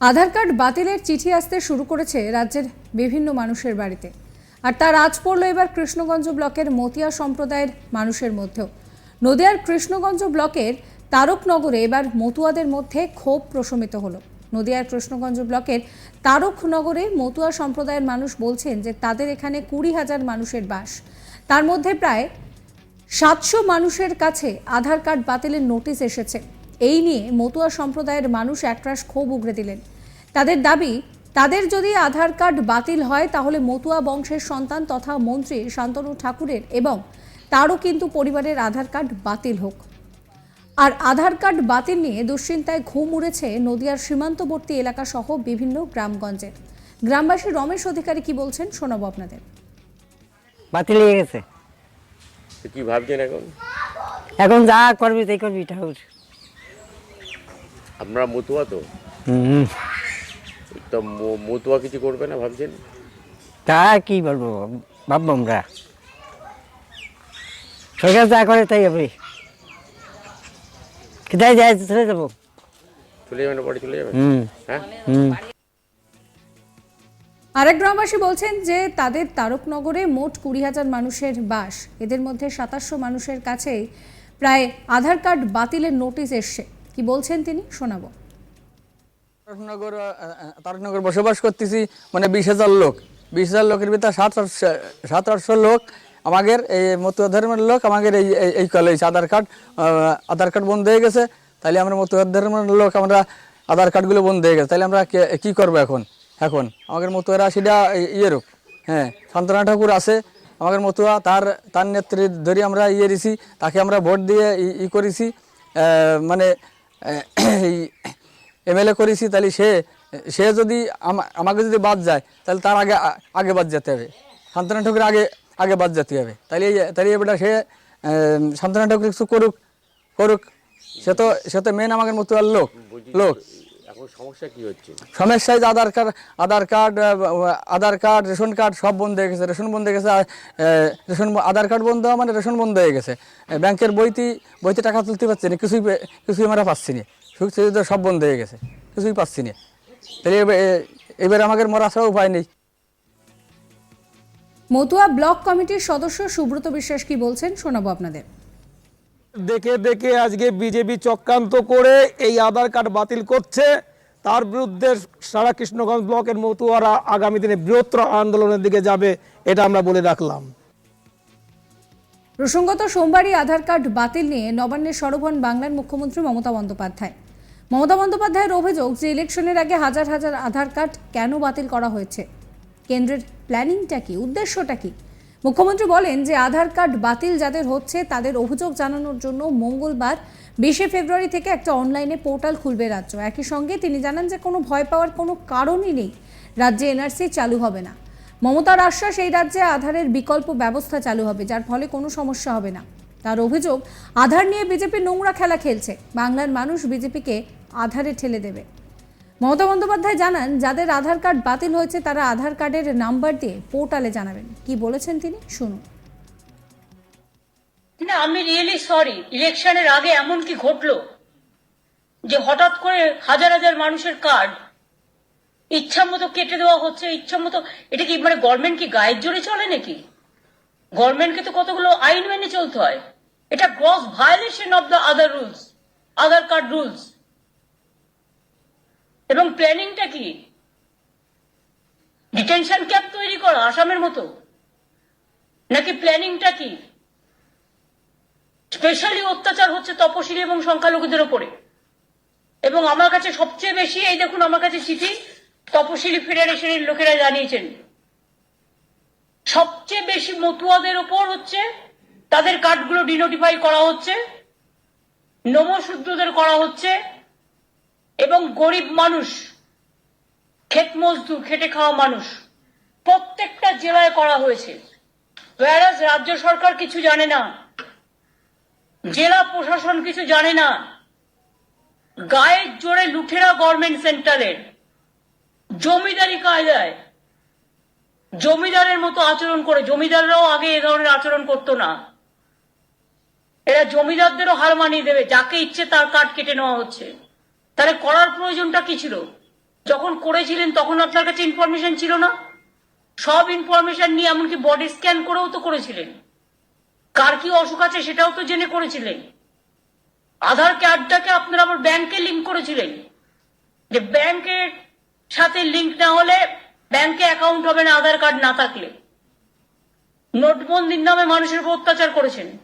আধার card বাতিলের চিঠি আসতে শুরু করেছে রাজ্যের বিভিন্ন মানুষের বাড়িতে। আর তার আজ পড়ল এবার কৃষ্ণগঞ্জ ব্লকের মতিয়া সম্প্রদায়ের মানুষের মধ্যেও। নদিয়ার কৃষ্ণগঞ্জ ব্লকের তারকনগরে এবার মতুয়াদের মধ্যে ক্ষোভ প্রশমিত হলো। নদিয়ার কৃষ্ণগঞ্জ ব্লকের তারকনগরে মতুয়া সম্প্রদায়ের মানুষ বলছেন যে তাদের এখানে কুড়ি হাজার মানুষের বাস। তার মধ্যে প্রায় সাতশো মানুষের কাছে আধার কার্ড বাতিলের নোটিশ এসেছে। এই নিয়ে মতুয়া সম্প্রদায়ের মানুষ একরাশ ক্ষোভ উগরে দিলেন। তাদের দাবি তাদের যদি আধার কার্ড বাতিল হয় তাহলে মতুয়া বংশের সন্তান তথা মন্ত্রী শান্তনু ঠাকুরের এবং তারও কিন্তু পরিবারের আধার কার্ড বাতিল হোক। আর আধার কার্ড বাতিল নিয়ে দুশ্চিন্তায় ঘুম উড়েছে নদিয়ার সীমান্তবর্তী এলাকা সহ বিভিন্ন গ্রামগঞ্জের গ্রামবাসী রমেশ অধিকারী কি বলছেন শোনাবো আপনাদের। বাতিল হয়ে গেছে। কি ভাবছেন এখন? এখন যা করবি তাই করবি ঠাকুর। আপনারা মতুয়া তো। হুম। তো মতুয়া কিছু করবে না ভাবছেন? তা কি বলব ভাববো আমরা। সরকার যা করে তাই হবে। কোথায় যাই চলে যাব। চলে যাবেন বাড়ি চলে যাবেন? হ্যাঁ? আরেক গ্রামবাসী বলছেন যে তাদের তারকনগরে মোট কুড়ি হাজার মানুষের বাস। এদের মধ্যে সাতাশশো মানুষের কাছেই প্রায় আধার কার্ড বাতিলের নোটিশ এসছে। কি বলছেন তিনি? শোনাবো। তারকনগর তারকনগর বসবাস করতেছি মানে বিশ হাজার লোক। বিশ হাজার লোকের ভিতরে সাত সাত আটশো লোক আমাদের এই মতুয়া ধর্মের লোক, আমাদের এই, এই- college Aadhaar card Aadhaar card বন্ধ হয়ে গেছে। তাহলে আমরা মতুয়া ধর্মের লোক, আমরা আধার কার্ডগুলো বন্ধ হয়ে গেছে। তাহলে আমরা কে- করব এখন? এখন আমাদের মতুয়ারা সেটা ই- ইয়ে রূপ। হ্যাঁ শান্তনা ঠাকুর আছে। আমাদের মতুয়া তার তার নেত্রী ধরে আমরা ইয়ে দিছি, তাকে আমরা ভোট দিয়ে ই- করেছি। মানে এই এমএলএ করেছি তাহলে সে সে যদি আমা- আমাকে যদি বাদ যায় তাহলে তার আগে আগে বাদ যেতে হবে। শান্তনা ঠাকুর আগে আগে বাদ যেতে হবে। তাহলে এই- তাহলে এবার সে শান্তনা ঠাকুর কিছু করুক করুক। সে তো সে তো মেন আমাদের মতো আর লোক। লোক সমস্যা কি সমস্যায় Aadhaar card Aadhaar card Aadhaar card ration card সব বন্ধ হয়ে গেছে। রেশন বন্ধ হয়ে গেছে রেশন আধার কার্ড বন্ধ হওয়া মানে রেশন বন্ধ হয়ে গেছে। ব্যাংকের বইতে বইতে টাকা তুলতে পারছি না কিছুই কিছুই আমরা পাচ্ছি না। সুখ সব বন্ধ হয়ে গেছে কিছুই পাচ্ছি না। তাহলে এবার- আমাদের মরা ছাড়া উপায় নেই। মতুয়া ব্লক কমিটির সদস্য সুব্রত বিশ্বাস কি বলছেন শোনাবো আপনাদের। দেখে দেখে আজকে বিজেপি চক্রান্ত করে এই আধার কার্ড বাতিল করছে। তার বিরুদ্ধে সারা কৃষ্ণগঞ্জ ব্লকের মতুয়ারা আগামী দিনে বৃহত্তর আন্দোলনের দিকে যাবে, এটা আমরা বলে রাখলাম। প্রসঙ্গত, সোমবারই আধার কার্ড বাতিল নিয়ে নবান্নের সরব বাংলার মুখ্যমন্ত্রী মমতা বন্দ্যোপাধ্যায়। মমতা বন্দ্যোপাধ্যায়ের অভিযোগ যে ইলেকশনের আগে হাজার হাজার আধার কার্ড কেন বাতিল করা হয়েছে। কেন্দ্রের প্ল্যানিংটা কি? উদ্দেশ্যটা কি? মুখ্যমন্ত্রী বলেন যে আধার কার্ড বাতিল যাদের হচ্ছে তাদের অভিযোগ জানানোর জন্য মঙ্গলবার বিশে ফেব্রুয়ারি থেকে একটা অনলাইনে পোর্টাল খুলবে রাজ্য। একই সঙ্গে তিনি জানান যে কোনো ভয় পাওয়ার কোনো কারণই নেই। রাজ্যে এনআরসি চালু হবে না। মমতার আশ্বাস, এই রাজ্যে আধারের বিকল্প ব্যবস্থা চালু হবে, যার ফলে কোনো সমস্যা হবে না। তার অভিযোগ, আধার নিয়ে বিজেপি নোংরা খেলা খেলছে। বাংলার মানুষ বিজেপিকে আধারে ঠেলে দেবে। মমতা বন্দ্যোপাধ্যায় জানান, যাদের আধার কার্ড বাতিল হয়েছে, তারা আধার কার্ডের নাম্বার দিয়ে পোর্টালে জানাবেন। কি বলেছেন তিনি? শুনুন। না, আমি রিয়েলি সরি ইলেকশনের আগে এমন কি ঘটলো? যে হঠাৎ করে হাজার হাজার মানুষের কার্ড ইচ্ছা মতো কেটে দেওয়া হচ্ছে ইচ্ছা মতো এটা কি মানে গভর্নমেন্ট কি গায়ের জোরে চলে নাকি? গভর্নমেন্টকে তো কতগুলো আইন মেনে চলতে হয়। এটা gross violation of the other rules Aadhaar card rules এবং প্ল্যানিংটা কি? ডিটেনশন ক্যাম্প তৈরি করা, আসামের মতো। নাকি প্ল্যানিংটা কি? স্পেশালি অত্যাচার হচ্ছে তপশিলি এবং সংখ্যালঘুদের ওপরে। এবং আমার কাছে সবচেয়ে বেশি, এই দেখুন আমার কাছে চিঠি, তপশিলি ফেডারেশনের লোকেরা জানিয়েছেন। সবচেয়ে বেশি মতুয়াদের ওপর হচ্ছে, তাদের কার্ডগুলো ডিনোটিফাই করা হচ্ছে, নমশূদ্রদের করা হচ্ছে এবং গরিব মানুষ, ক্ষেত মজদুর, খেটে খাওয়া মানুষ, প্রত্যেকটা জেলায় করা হয়েছে। রাজ্য সরকার কিছু জানে না, জেলা প্রশাসন কিছু জানে না গায়ের জোরে লুঠেরা গভর্নমেন্ট সেন্টারের জমিদারি কায়দায়, জমিদারের মতো আচরণ করে, জমিদাররাও আগে এ ধরনের আচরণ করতো না। এরা জমিদারদেরও হার মানিয়ে দেবে, যাকে ইচ্ছে তার কাঠ কেটে নেওয়া হচ্ছে। তাহলে করার প্রয়োজনটা কি ছিল? যখন করেছিলেন তখন আপনার কাছে ইনফরমেশন ছিল না? সব ইনফরমেশন নিয়ে এমনকি বডি স্ক্যান করেও তো করেছিলেন। কার কি অসুখ আছে সেটাও তো জেনে করেছিলেন। আধার কার্ডটাকে আপনারা আবার ব্যাংকে লিঙ্ক করেছিলেন। যে ব্যাংকের সাথে লিঙ্ক না হলে ব্যাংকে অ্যাকাউন্ট হবে না, আধার কার্ড না থাকলে। নোটবন্দির নামে মানুষের উপর অত্যাচার করেছেন।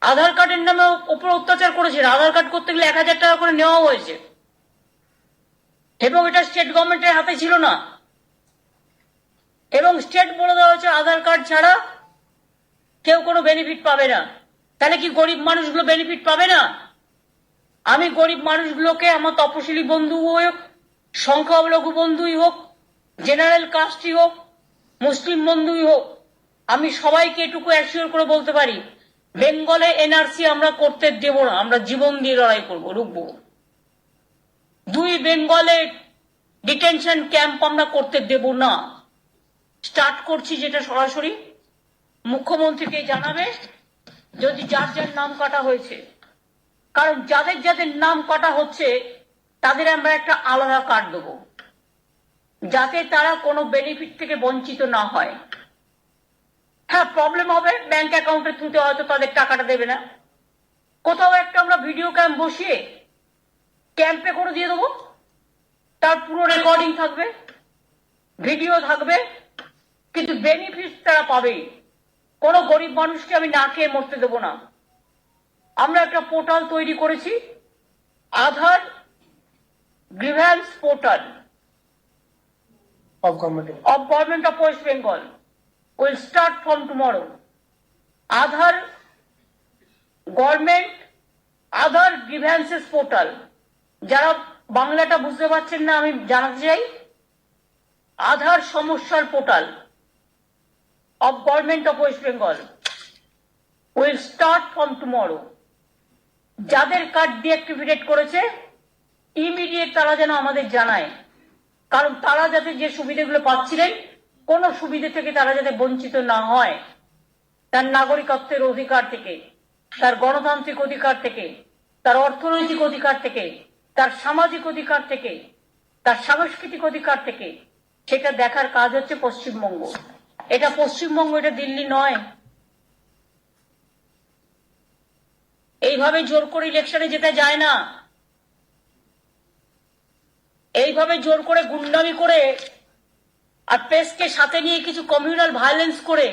আধার কার্ডের নামে উপর অত্যাচার করেছেন। আধার কার্ড করতে গেলে এক হাজার টাকা করে নেওয়া হয়েছে। এবং এটা স্টেট গভর্নমেন্টের হাতে ছিল না। এবং স্টেট বলে দেওয়া হয়েছে, আধার কার্ড ছাড়া কেউ কোনো বেনিফিট পাবে না। তাহলে কি গরিব মানুষগুলো বেনিফিট পাবে না? আমি গরিব মানুষগুলোকে, আমার তপশিলি বন্ধু হোক, সংখ্যালঘু বন্ধুই হোক জেনারেল কাস্টই হোক, মুসলিম বন্ধুই হোক, আমি সবাইকে এটুকু অ্যাসিওর করে বলতে পারি বেঙ্গলে এনআরসি আমরা করতে দেব না, আমরা জীবন দিয়ে লড়াই করব, রুখবো। দুই বেঙ্গলে ডিটেনশন ক্যাম্প আমরা করতে দেব না। স্টার্ট করছি যেটা সরাসরি। মুখ্যমন্ত্রীকে জানাবে যদি যার যার নাম কাটা হয়েছে। কারণ যাদের যাদের নাম কাটা হচ্ছে, তাদের আমরা একটা আলাদা কার্ড দেবো। যাতে তারা কোনো বেনিফিট থেকে বঞ্চিত না হয়। হ্যাঁ প্রবলেম হবে। ব্যাংক অ্যাকাউন্টের থ্রুতে হয়তো তাদের টাকাটা দেবে না। কোথাও একটা আমরা ভিডিও ক্যাম্প বসিয়ে ক্যাম্পে করে দিয়ে দেবো। তার পুরো রেকর্ডিং থাকবে ভিডিও থাকবে কিন্তু বেনিফিট তারা পাবেই। কোনো গরিব মানুষকে আমি না খেয়ে মরতে দেবো না। আমরা একটা পোর্টাল তৈরি করেছি Aadhaar grievance portal of government of West Bengal will start from tomorrow. Aadhaar government Aadhaar grievances portal যারা বাংলাটা বুঝতে পারছেন না, আমি জানাতে চাই আধার সমস্যার portal of government of West Bengal will start from tomorrow যাদের কার্ড ডিঅ্যাক্টিভেট করেছে ইমিডিয়েট তারা যেন আমাদের জানায়। কারণ তারা যাতে যে সুবিধাগুলো পাচ্ছিলেন কোন সুবিধা থেকে তারা যাতে বঞ্চিত না হয়, তার নাগরিকত্বের অধিকার থেকে, তার গণতান্ত্রিক অধিকার থেকে, তার অর্থনৈতিক অধিকার থেকে, তার সামাজিক অধিকার থেকে, তার সাংস্কৃতিক অধিকার থেকে, সেটা দেখার কাজ হচ্ছে পশ্চিমবঙ্গ। এটা পশ্চিমবঙ্গ, এটা দিল্লি নয়। এইভাবে জোর করে ইলেকশনে যেতে যায় না। এইভাবে জোর করে গুন্ডামি করে আর প্রেসকে সাথে নিয়ে কিছু কমিউনাল ভায়োলেন্স করে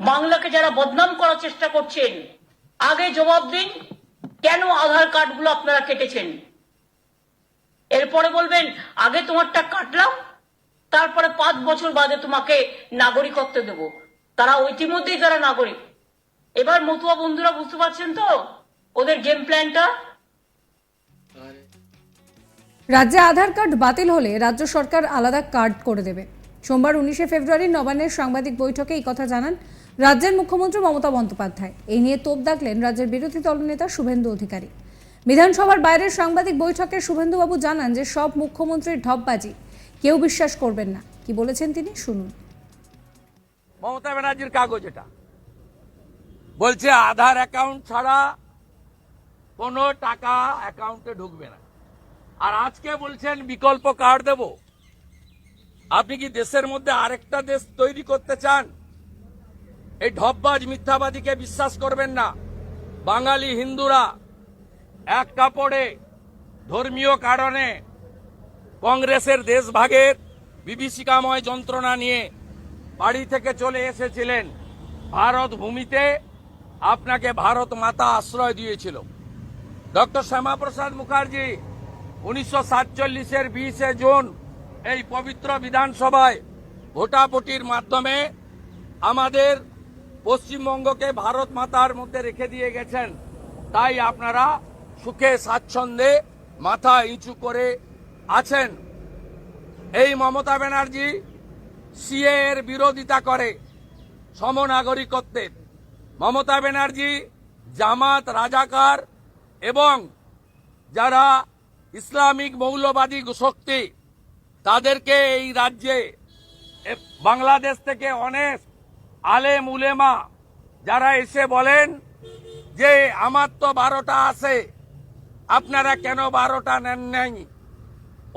বাংলাকে যারা বদনাম করার চেষ্টা করছেন, আগে জবাব দিন, কেন আধার কার্ডগুলো আপনারা কেটেছেন? এরপরে বলবেন, আগে তোমারটা কাটলাম, তারপরে পাঁচ বছর বাদে তোমাকে নাগরিকত্ব দেব। তারা ইতিমধ্যেই তারা নাগরিক। এবার মতুয়া বন্ধুরা বুঝতে পারছেন তো? ওদের গেম প্ল্যানটা রাজ্যে আধার কার্ড বাতিল হলে রাজ্য সরকার আলাদা কার্ড করে দেবে। সোমবার উনিশে ফেব্রুয়ারি নবান্নের সাংবাদিক বৈঠকে এই কথা জানান রাজ্যের মুখ্যমন্ত্রী মমতা বন্দ্যোপাধ্যায়। এই নিয়ে তোপ দাগলেন রাজ্যের বিরোধী দলনেতা শুভেন্দু অধিকারী। বিধানসভার বাইরের সাংবাদিক বৈঠকে শুভেন্দুবাবু জানান যে, সব মুখ্যমন্ত্রীর ঢপবাজি, কেউ বিশ্বাস করবেন না। কি বলেছেন তিনি? শুনুন। মমতা ব্যানার্জির কাগজ এটা। বলছে আধার অ্যাকাউন্ট ছাড়া কোনো টাকা অ্যাকাউন্টে ঢুকবে না। আর আজকে বলছেন বিকল্প কার্ড দেব। আপনি কি দেশের মধ্যে আরেকটা দেশ তৈরি করতে চান? এই ঢপবাজ মিথ্যাবাদীকে বিশ্বাস করবেন না। বাঙালি হিন্দুরা এক কাপড়ে ধর্মীয় কারণে কংগ্রেসের দেশভাগের বিভীষিকাময় যন্ত্রণা নিয়ে বাড়ি থেকে চলে এসেছিলেন। ভারত ভূমিতে আপনাকে ভারত মাতা আশ্রয় দিয়েছিল। ডক্টর শ্যামাপ্রসাদ মুখার্জি উনিশশো সাতচল্লিশের বিশে জুন এই পবিত্র বিধানসভায় ভোটাভুটির মাধ্যমে আমাদের পশ্চিমবঙ্গকে ভারত মাতার মধ্যে রেখে দিয়ে গেছেন। তাই আপনারা সুখে, স্বাচ্ছন্দ্যে মাথা ইঁচু করে আছেন। এই মমতা ব্যানার্জি সিএ এর বিরোধিতা করে সমনাগরিকত্বের মমতা ব্যানার্জি জামাত, রাজাকার এবং যারা ইসলামিক মৌলবাদী শক্তি তাদেরকে এই রাজ্যে বাংলাদেশ থেকে অনেক আলেম উলেমা যারা এসে বলেন যে আমার তো বারোটা আছে, আপনারা কেন বারোটা নেন নাই?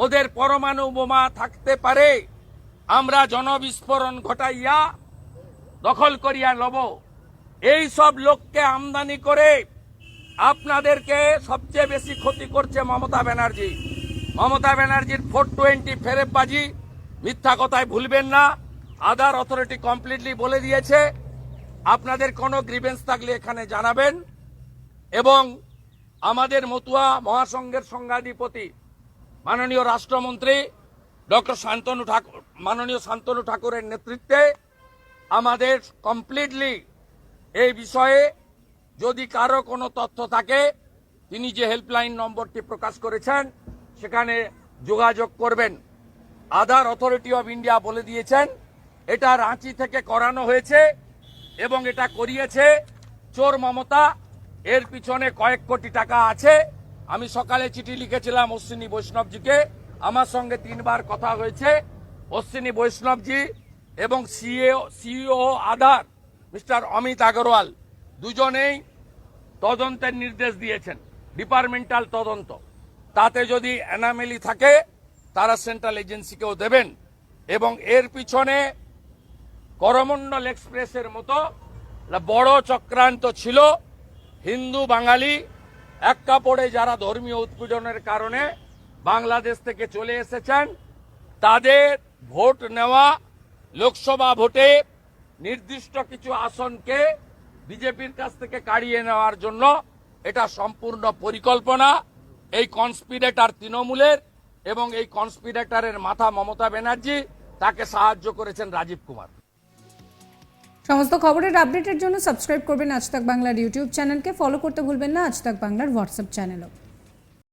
ওদের পরমাণু বোমা থাকতে পারে, আমরা জনবিস্ফোরণ ঘটাইয়া দখল করিয়া লব। এই সব লোককে আমদানি করে আপনাদেরকে সবচেয়ে বেশি ক্ষতি করছে মমতা ব্যানার্জি। মমতা ব্যানার্জির ফোর টোয়েন্টি ফেরেববাজি মিথ্যা কথায় ভুলবেন না। আদার অথরিটি কমপ্লিটলি বলে দিয়েছে। আপনাদের কোনো গ্রিভেন্স থাকলে এখানে জানাবেন। এবং আমাদের মতুয়া মহাসংঘের সংঘাধিপতি, মাননীয় রাষ্ট্রমন্ত্রী ডক্টর শান্তনু ঠাকুর, মাননীয় শান্তনু ঠাকুরের নেতৃত্বে আমাদের কমপ্লিটলি এই বিষয়ে যদি কারও কোনো তথ্য থাকে, তিনি যে হেল্পলাইন নম্বরটি প্রকাশ করেছেন, সেখানে যোগাযোগ করবেন। আধার অথরিটি অফ ইন্ডিয়া বলে দিয়েছেন, এটা রাঁচি থেকে করানো হয়েছে এবং এটা করিয়েছে চোর মমতা। এর পিছনে কয়েক কোটি টাকা আছে। আমি সকালে চিঠি লিখেছিলাম অশ্বিনী বৈষ্ণবজিকে। আমার সঙ্গে তিনবার কথা হয়েছে। অশ্বিনী বৈষ্ণবজি এবং CAO CEO Aadhaar mister Amit Agarwal. দুজনেই তদন্তের নির্দেশ দিয়েছেন, ডিপার্টমেন্টাল তদন্ত। তাতে যদি অ্যানামেলি থাকে, তারা সেন্ট্রাল এজেন্সিকেও দেবেন। এবং এর পিছনে করমণ্ডল এক্সপ্রেসের মতো বড় চক্রান্ত ছিল, হিন্দু, বাঙালি, এক কাপড়ে যারা ধর্মীয় উৎপীড়নের কারণে বাংলাদেশ থেকে চলে এসেছেন, তাদের ভোট নেওয়া লোকসভা ভোটে নির্দিষ্ট কিছু আসনকে বিজেপির কাছ থেকে কাড়িয়ে নেওয়ার জন্য এটা সম্পূর্ণ পরিকল্পনা। এই কনস্পিরেটার তৃণমূলের এবং এই কনস্পিরেটারের মাথা মমতা ব্যানার্জি, তাকে সাহায্য করেছেন রাজীব কুমার। সমস্ত খবরের আপডেটের জন্য সাবস্ক্রাইব করবেন আজ তাক বাংলার ইউটিউব চ্যানেলকে। ফলো করতে ভুলবেন না আজ তাক বাংলার হোয়াটসঅ্যাপ চ্যানেলও